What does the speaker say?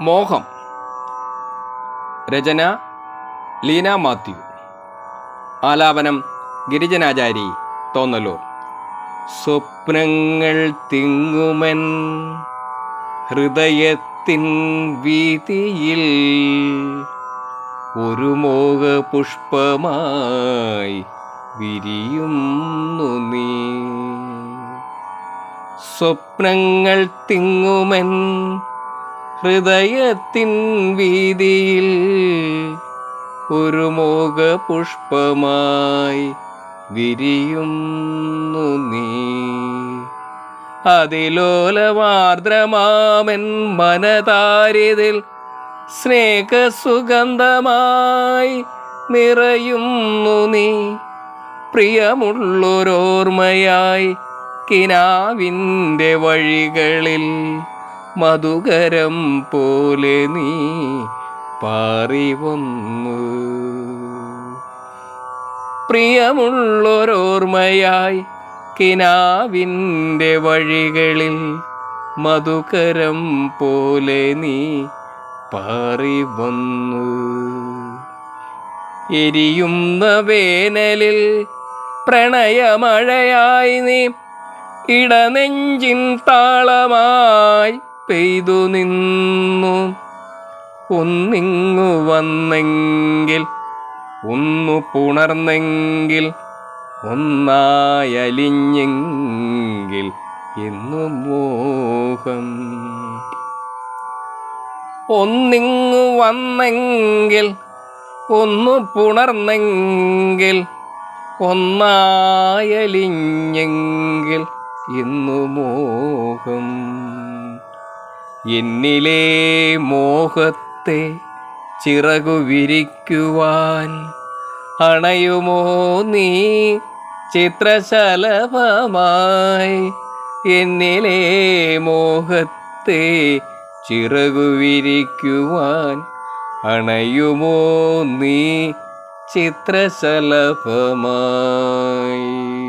മോഹം. രചന ലീന മാത്യു. ആലാപനം ഗിരിജനാചാരി തോന്നലൂർ. സ്വപ്നങ്ങൾ തിങ്ങുമൻ ഹൃദയത്തിൻ വീതിയിൽ ഒരു മോഹ പുഷ്പമായി വിരിയുന്നു നീ. സ്വപ്നങ്ങൾ തിങ്ങുമൻ ഹൃദയത്തിൻ വീതിയിൽ ഒരു മോഹ പുഷ്പമായി വിരിയുന്നു നീ. അതിലോലമാർദ്രമാമൻ മനതാരിതിൽ സ്നേഹസുഗന്ധമായി നിറയുന്നു നീ. പ്രിയമുള്ളൊരോർമ്മയായി കിനാവിന്റെ വഴികളിൽ മധുകരം പോലെ നീ പാറി വന്നു. പ്രിയമുള്ളൊരോർമ്മയായി കിനാവിന്റെ വഴികളിൽ മധുകരം പോലെ നീ പാറി വന്നു. എരിയുന്ന വേനലിൽ പ്രണയമഴയായി നീ ഇടനെഞ്ചിൻ താളമായി പെയ്തു നിന്നു. ഒന്നിങ്ങു വന്നെങ്കിൽ ഒന്നു പുണർന്നെങ്കിൽ ഒന്നായലിഞ്ഞെങ്കിൽ എന്നു മോഹം. ഒന്നിങ്ങു വന്നെങ്കിൽ ഒന്നു പുണർന്നെങ്കിൽ ഒന്നായലിഞ്ഞെങ്കിൽ എന്നു മോഹം. എന്നിലെ മോഹത്തെ ചിറകു വിരിക്കുവാൻ അണയുമോ നീ? ചിത്രശലഭമായി എന്നിലെ മോഹത്തെ ചിറകു വിരിക്കുവാൻ അണയുമോ നീ? ചിത്രശലഭമായി.